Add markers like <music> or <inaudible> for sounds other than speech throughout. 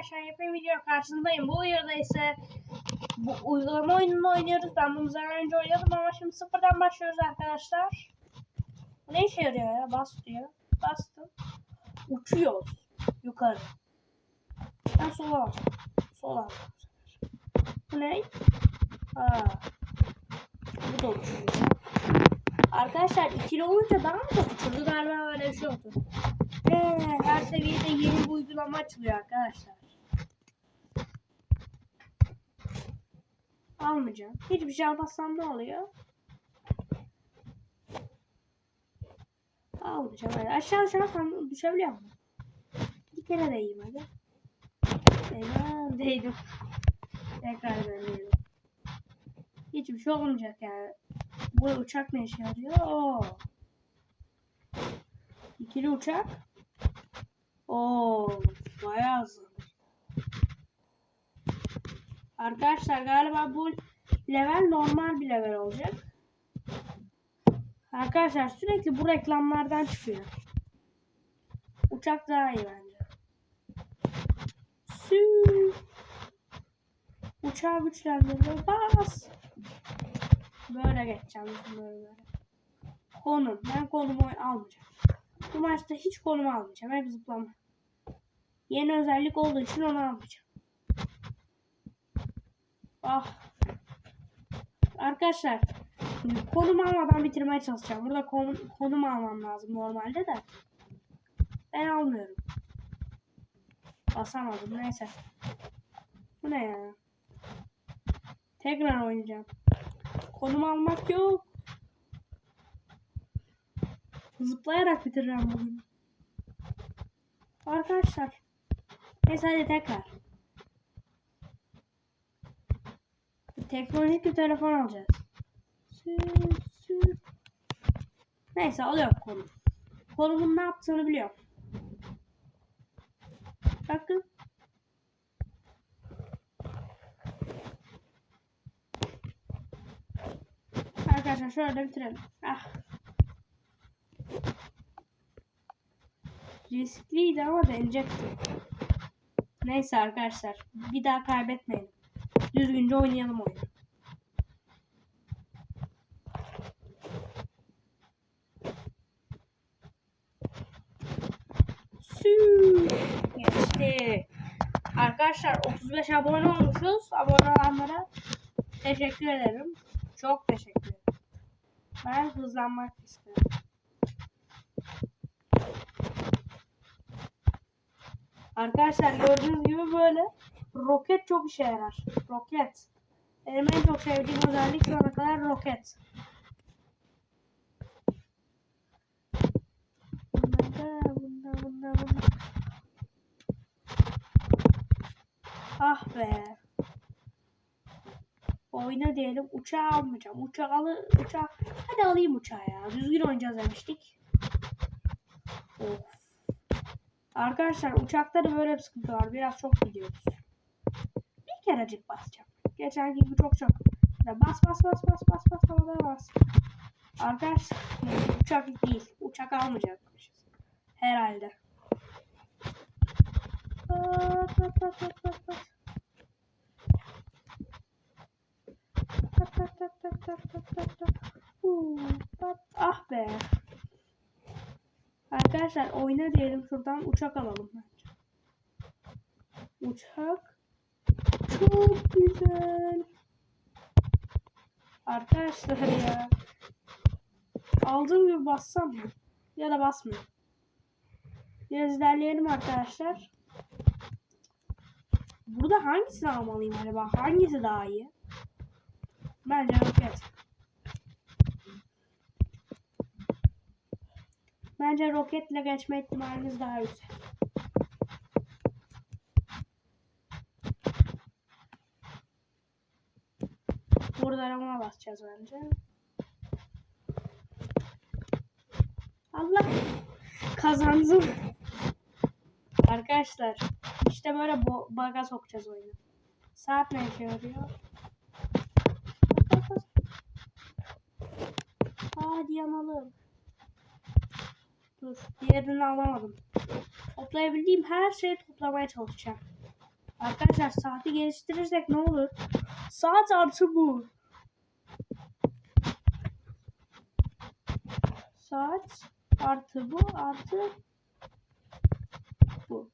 arkadaşlar yapayım video karşınızdayım. Bu videoda ise bu uygulama oyununu oynuyoruz. Ben bunu daha önce oynadım ama şimdi sıfırdan başlıyoruz arkadaşlar. Ne işe yarıyor ya? Bas diyor. Bastım. Uçuyoruz. Yukarı. Ben sola. Sola. Bu ne? Aa. Bu da uçuyor. Arkadaşlar ikili olunca daha mı çok uçurdu? Galiba öyle bir şey oldu. Ee, her seviyede yeni bir uygulama açılıyor arkadaşlar. Almayacağım. Hiçbir şey almazsam ne oluyor? Almayacağım. Hadi. Aşağı uçarsam düşebiliyor mu? Bir kere değeyim hadi. Değmem. Değdim. Tekrar deneyelim. Hiçbir şey olmayacak yani. Bu uçak ne işe yarıyor? Oo. İkili uçak. Oo, bayağı hızlı. Arkadaşlar galiba bu level normal bir level olacak. Arkadaşlar sürekli bu reklamlardan çıkıyor. Uçak daha iyi bence. Sü. Uçağı güçlendirme bas. Böyle geçeceğim böyle böyle. Konum. Ben konumu almayacağım. Bu maçta hiç konum almayacağım. Hep zıplama. Yeni özellik olduğu için onu almayacağım. Ah. Arkadaşlar konum almadan bitirmeye çalışacağım. Burada konum, konum almam lazım normalde de. Ben almıyorum. Basamadım neyse. Bu ne ya? Tekrar oynayacağım. Konum almak yok. Zıplayarak bitireceğim bugün. Arkadaşlar. Neyse hadi tekrar. Teknolojik bir telefon alacağız. Neyse alıyorum konum. Konumun ne yaptığını biliyorum. Bakın. Arkadaşlar şöyle bitirelim. Ah. Riskliydi ama deneyecektim. Neyse arkadaşlar. Bir daha kaybetmeyelim. Düzgünce oynayalım oyunu. Sü geçti. Arkadaşlar 35 abone olmuşuz. Abone olanlara teşekkür ederim. Çok teşekkür ederim. Ben hızlanmak istiyorum. Arkadaşlar gördüğünüz gibi böyle roket çok işe yarar. Roket. Benim en çok sevdiğim özellik şu ana kadar roket. Ah be. Oyna diyelim. Uçağı almayacağım. Uçağı alı uçağı. Hadi alayım uçağı ya. Düzgün oynayacağız demiştik. Of. Arkadaşlar uçakta da böyle bir sıkıntı var. Biraz çok gidiyoruz. Bir kerecik basacağım. Geçen gibi çok çok. Bas bas bas bas bas bas havada bas. Arkadaşlar uçak değil. Uçak almayacakmışız. Herhalde. Pat, pat, pat, pat, pat, Ah be. Arkadaşlar oyna diyelim şuradan uçak alalım bence. Uçak çok güzel. Arkadaşlar ya. Aldığım gibi bassam mı? Ya da basmıyorum. Biraz ilerleyelim arkadaşlar. Burada hangisini almalıyım acaba? Hangisi daha iyi? Bence roket. Bence roketle geçme ihtimaliniz daha yüksek. Burada arama basacağız bence. Allah kazandım. Arkadaşlar işte böyle baga sokacağız oyunu. Saat ne işe yarıyor? Hadi yanalım. Dur. Diğerini alamadım. Toplayabildiğim her şeyi toplamaya çalışacağım. Arkadaşlar saati geliştirirsek ne olur? Saat artı bu. Saat artı bu artı bu.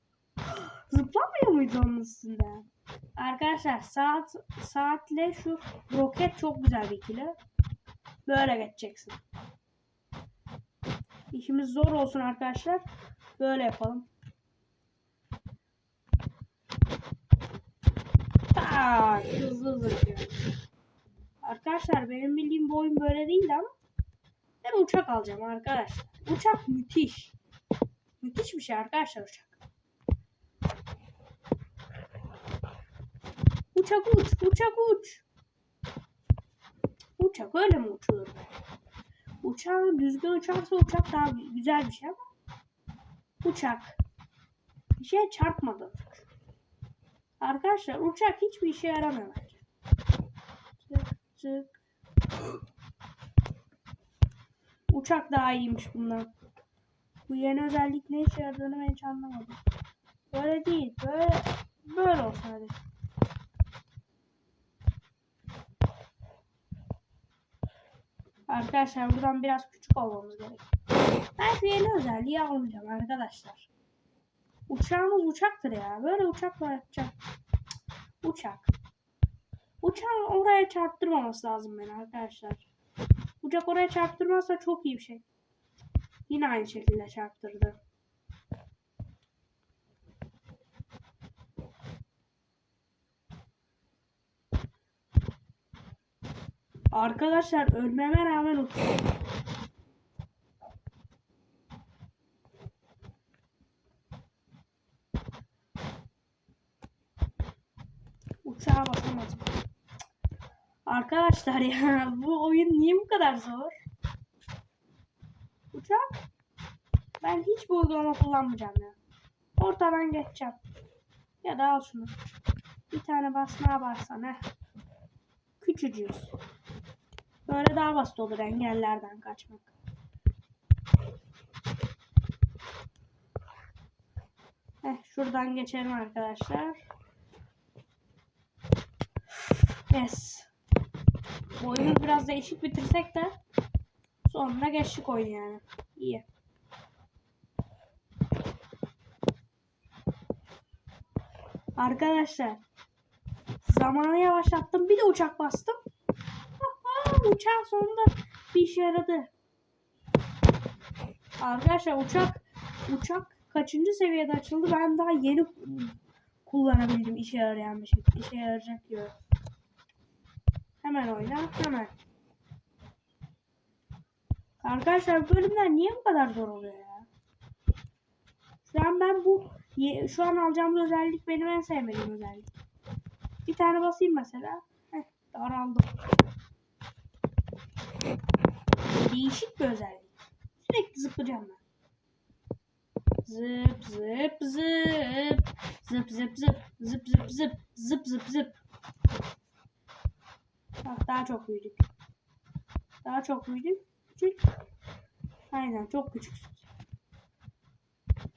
Zıplamıyor muydu onun üstünden? Arkadaşlar saat saatle şu roket çok güzel bir ikili. Böyle geçeceksin. İşimiz zor olsun arkadaşlar. Böyle yapalım. Tak, hızlı hızlı gidiyor. Arkadaşlar benim bildiğim bu böyle değildi ama ben uçak alacağım arkadaşlar. Uçak müthiş. Müthiş bir şey arkadaşlar uçak. Uçak uç, uçak uç. Uçak öyle mi uçulur? Uçağı düzgün uçarsa uçak daha güzel bir şey ama uçak bir şeye çarpmadı. Arkadaşlar uçak hiçbir işe yaramıyor bence. Tık tık. Uçak daha iyiymiş bundan. Bu yeni özellik ne işe yaradığını ben hiç anlamadım. Böyle değil. Böyle böyle olsun hadi. Arkadaşlar buradan biraz küçük olmamız gerek. Ben şu yeni özelliği almayacağım arkadaşlar. Uçağımız uçaktır ya. Böyle uçakla yapacağım. Uçak. Uçağın oraya çarptırmaması lazım beni arkadaşlar. Uçak oraya çarptırmazsa çok iyi bir şey. Yine aynı şekilde çarptırdı. Arkadaşlar ölmeme rağmen uçuyor. Uçağa basamadım. Arkadaşlar ya <laughs> bu oyun niye bu kadar zor? Uçak? Ben hiç bu uygulama kullanmayacağım ya. Ortadan geçeceğim. Ya da al şunu. Bir tane basmaya bassana. Küçücüğüz. Böyle daha basit olur engellerden kaçmak. Heh, şuradan geçelim arkadaşlar. Yes. Bu oyunu biraz değişik bitirsek de sonunda geçtik oyun yani. İyi. Arkadaşlar zamanı yavaşlattım. Bir de uçak bastım. Uçağın sonunda bir işe yaradı. Arkadaşlar uçak uçak kaçıncı seviyede açıldı? Ben daha yeni kullanabildim işe yarayan bir şey. İşe yarayacak diyor. Hemen oyna. Hemen. Arkadaşlar bölümler niye bu kadar zor oluyor ya? Şu an ben bu şu an alacağım özellik benim en sevmediğim özellik. Bir tane basayım mesela. Heh, daraldım. Değişik bir özellik. Sürekli zıplayacağım ben. Zıp zıp zıp. Zıp zıp zıp. Zıp zıp zıp. Zıp zıp zıp. Bak daha çok büyüdük. Daha çok büyüdük. Küçük. Aynen çok küçük.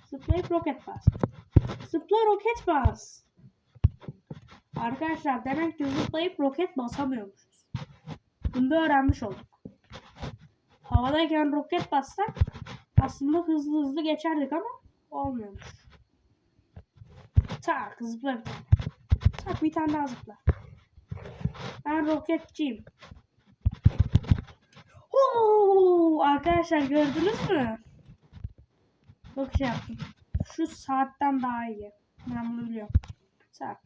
Zıplayıp roket bas. Zıpla roket bas. Arkadaşlar demek ki zıplayıp roket basamıyormuşuz. Bunu da öğrenmiş olduk. Havadayken roket bassak aslında hızlı hızlı geçerdik ama olmuyormuş. Tak zıpla bir tane. Tak bir tane daha zıpla. Ben roketçiyim. Oo, arkadaşlar gördünüz mü? Çok şey yaptım. Şu saatten daha iyi. Ben bunu biliyorum. Tak.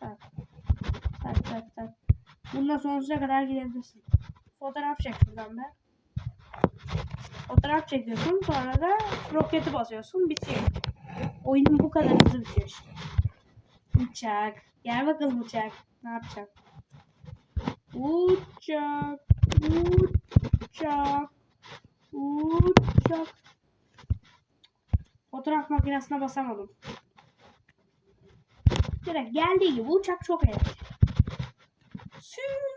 Tak. Tak tak tak. Bundan sonsuza kadar gidebilirsin. Fotoğraf çek şuradan be. Fotoğraf çekiyorsun sonra da roketi basıyorsun bitiyor. Oyunun bu kadar hızlı bitiyor işte. Uçak. Gel bakalım uçak. Ne yapacak? Uçak. Uçak. Uçak. Fotoğraf makinesine basamadım. Direkt geldiği gibi uçak çok eğlenceli. Süüü.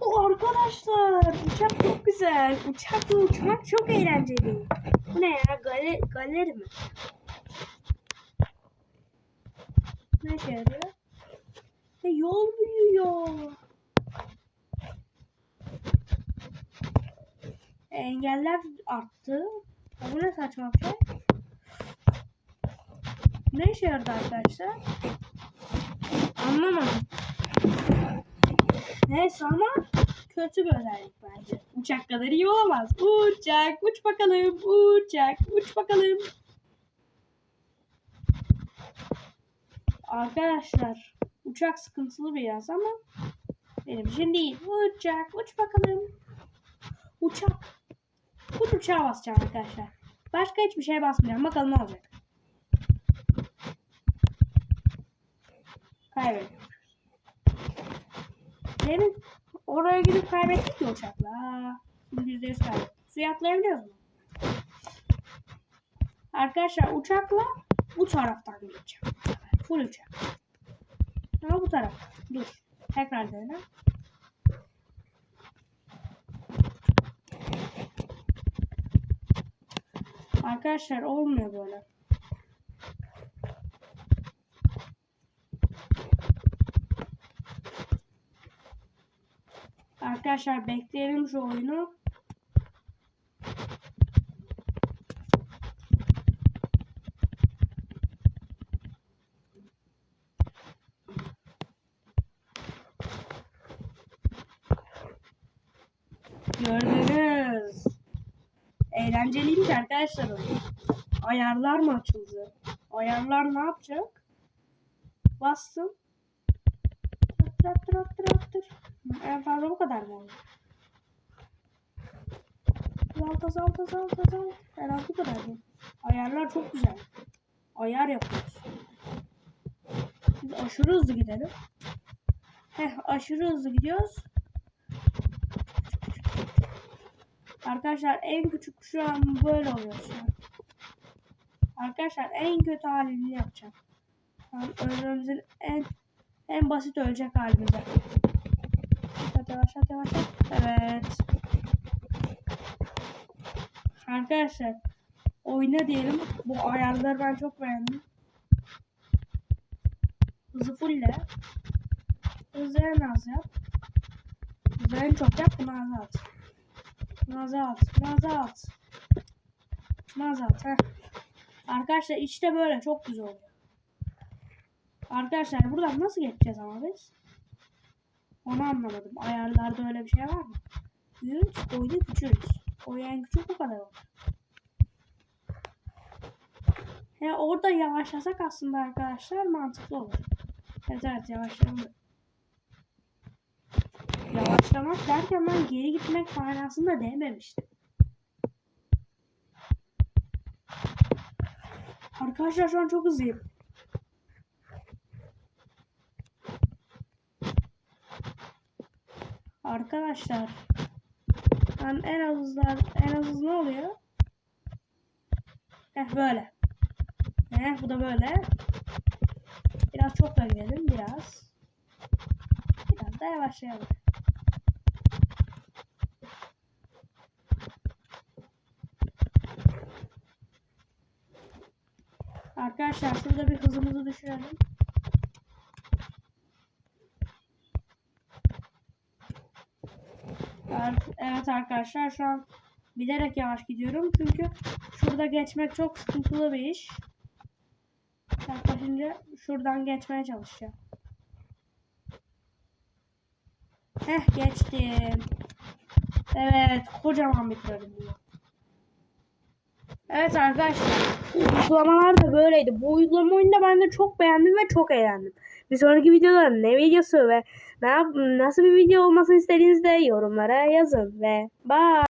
O arkadaşlar uçak çok güzel. Uçakla uçmak çok eğlenceli. Bu ne ya? Galeri, galeri mi? Ne işe yarıyor? E, yol büyüyor. E, engeller arttı. Bu ne saçma bir şey? Ne işe yaradı arkadaşlar? Anlamadım. Neyse ama kötü bir özellik bence. Uçak kadar iyi olamaz. Uçak, uç bakalım. Uçak, uç bakalım. Arkadaşlar, uçak sıkıntılı biraz ama benim için değil. Uçak, uç bakalım. Uçak. Bu uçağa basacağım arkadaşlar. Başka hiçbir şeye basmayacağım. Bakalım ne olacak. Kaybediyorum. Demin oraya gidip kaybettik ya uçakla. Şimdi yüzde yüz kaybettik. Suya atlayabiliyoruz mu? Arkadaşlar uçakla bu taraftan gideceğim. Full uçak. Ama bu taraf. Dur. Tekrar dene. Arkadaşlar olmuyor böyle. Arkadaşlar bekleyelim şu oyunu. Gördünüz. Eğlenceliymiş arkadaşlar. Ayarlar mı açıldı? Ayarlar ne yapacak? Bastım. Traktör, traktör, traktör. En fazla bu kadar mı oldu? Azalt, azalt, azalt, azalt. Az bu kadar mı? Ayarlar çok güzel. Ayar yapıyoruz. Biz aşırı hızlı gidelim. Heh, aşırı hızlı gidiyoruz. Arkadaşlar en küçük şu an böyle oluyor şu an. Arkadaşlar en kötü halini yapacağım. Ölmemizin en en basit ölecek halimize. Hadi yavaşlat yavaşlat. Evet. Arkadaşlar oyna diyelim. Bu ayarları ben çok beğendim. Hızı fulle. Hızı en az yap. Hızı en çok yap. Bunu azalt. Bunu azalt. Bunu azalt. Bunu azalt. Heh. Arkadaşlar işte böyle çok güzel oluyor. Arkadaşlar buradan nasıl geçeceğiz ama biz? Onu anlamadım. Ayarlarda öyle bir şey var mı? Büyüt, boyunu küçült. Boyu en küçük bu kadar olur. Ya orada yavaşlasak aslında arkadaşlar mantıklı olur. Evet evet yavaşlayalım. Yavaşlamak derken ben geri gitmek manasında dememiştim. Arkadaşlar şu an çok hızlıyım. Arkadaşlar ben en az hızlar en az ne oluyor? Heh böyle. Heh bu da böyle. Biraz çok da gidelim biraz. Biraz da yavaşlayalım. Arkadaşlar şurada bir hızımızı düşürelim. Evet arkadaşlar şu an bilerek yavaş gidiyorum. Çünkü şurada geçmek çok sıkıntılı bir iş. Yaklaşınca şuradan geçmeye çalışacağım. Heh geçtim. Evet kocaman bitirdim bunu. Evet arkadaşlar uygulamalar da böyleydi. Bu uygulama oyunu da ben de çok beğendim ve çok eğlendim. Bir sonraki videoda ne videosu ve ne nasıl bir video olmasını istediğinizde yorumlara yazın ve bye.